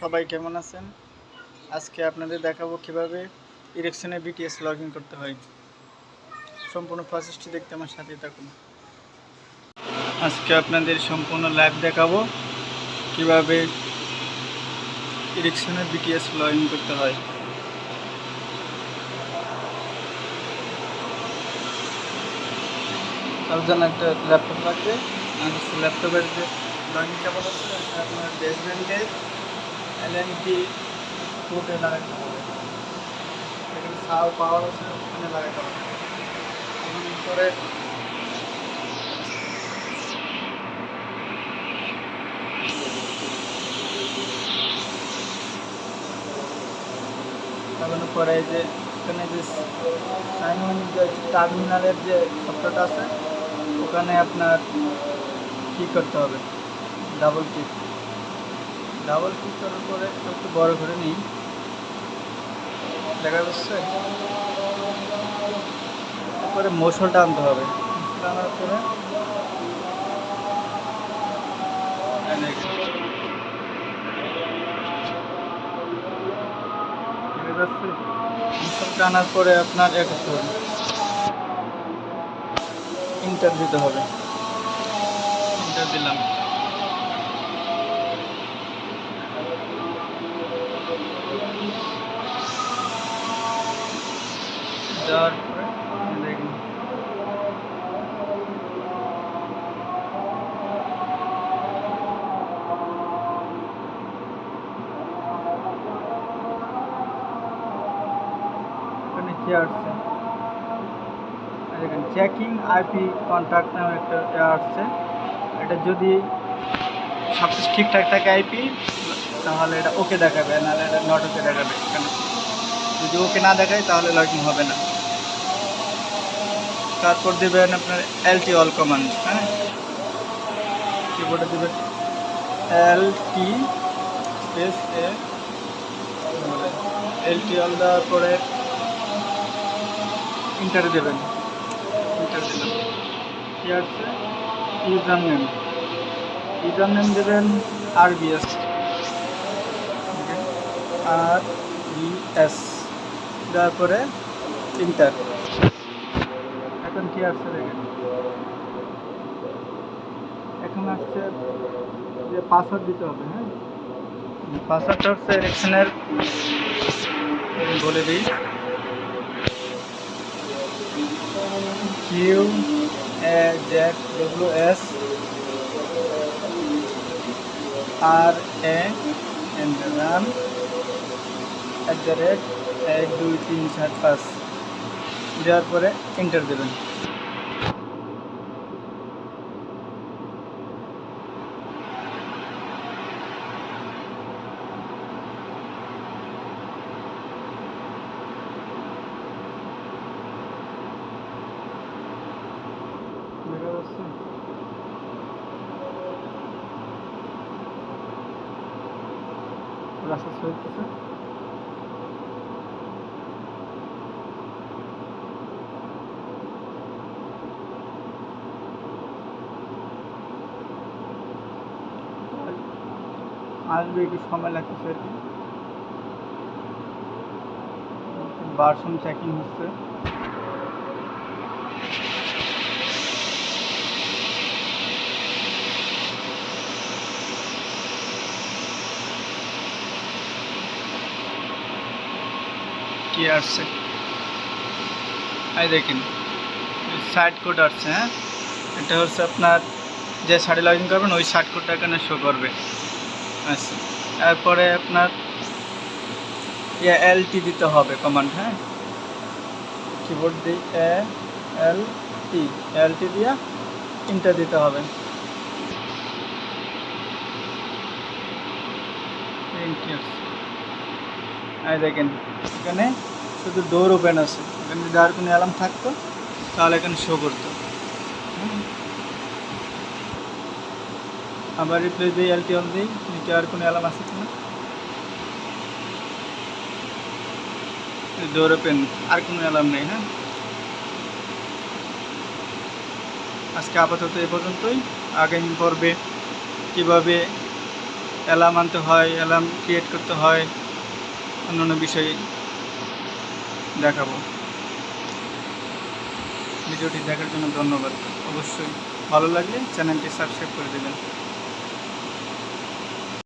সবাই কেমন আছেন? আজকে আপনাদের দেখাবো কীভাবে ইরেকশনে বিটিএস লগ করতে হয়। সম্পূর্ণ প্রসেসটি দেখতে আমার সাথে থাকুন। আজকে আপনাদের সম্পূর্ণ লাইভ দেখাবো কীভাবে ইরেকশনে বিটিএস লগ করতে হয়। তার জন্য একটা ল্যাপটপ লাগবে। ল্যাপটপের যে লগ ইন কেবল আছে, সেটা পোর্টে লাগাতে হবে এখানে পাওয়ার আছে ওখানে হবে লাগানোর পরে যে এখানে যে সাইন যে টার্মিনালের যে শব্দটা আছে, ওখানে আপনার কি করতে হবে? ডাবল ক্লিক ডাবল ক্লিক করার পরে একটু বড় করে নিই দেখা যাচ্ছে? তারপরে মশলটা আনতে হবে। আনার পরে। মশলটা আনার পরে আপনার এক ইন্টার দিতে হবে। ইন্টার দিলাম। দেওয়ার পরে দেখুন এখানে কি চেকিং আইপি কন্ট্যাক্ট নামে একটা আসছে। এটা যদি সব কিছু ঠিকঠাক থাকে আইপি তাহলে এটা ওকে দেখাবে, নাহলে এটা নট ওকে দেখাবে। যদি ওকে না দেখায়, তাহলে লগইন হবে না। তারপর দেবেন আপনার এলটি অল কমান্ড হ্যাঁ? কিবোর্ডে দেবেন এল টি space A L T all দেওয়ার পরে ইন্টার দেবেন। ইন্টার দিলাম কি আসছে ইউজার নেম ইউজার নেম দেবেন আর বিএস আর বিএস দেওয়ার পরে ইন্টার এখন কি আসছে দেখেন? এখন আসছে যে পাসওয়ার্ড দিতে হবে হ্যাঁ? পাসওয়ার্ডটা হচ্ছে এলেকশনের বলে দিই। Q A Z W S R A N run at the rate এক দুই তিন চার পাঁচ দেওয়ার পরে এন্টার দেবেন। দেখা আসবে, একটু সময় লাগতেছে আর কি চেকিং হচ্ছে। কি আসছে? এই দেখেন সাইড কোড আসছে হ্যাঁ? এটা হচ্ছে আপনার যে শাড়ি লগ ইন করবেন, ওই শার্ট কোডটা এখানে শো করবে। আচ্ছা। তারপরে আপনার ইয়ে এল টি দিতে হবে কমান্ড হ্যাঁ? কিবোর্ড দিই এল টি এল টি দিয়া ইন্টার দিতে হবে। এই দেখেন, এখানে শুধু ডোর ওপেন আছে। এখানে যদি আর কোনো অ্যালার্ম থাকতো, তাহলে এখানে শো করতো। আবার রিপ্লেস দিই এলটি অন দিই, নিচে আর কোনো অ্যালার্ম আছে কিনা? ডোর ওপেন আর কোনো অ্যালার্ম নেই হ্যাঁ? আজকে আপাতত এ পর্যন্তই। আগামী পর্বে কীভাবে অ্যালার্ম আনতে হয় অ্যালার্ম ক্রিয়েট করতে হয় অন্যান্য বিষয় দেখাবো। ভিডিওটি দেখার জন্য ধন্যবাদ। অবশ্যই ভালো লাগলে চ্যানেলটি সাবস্ক্রাইব করে দেবেন।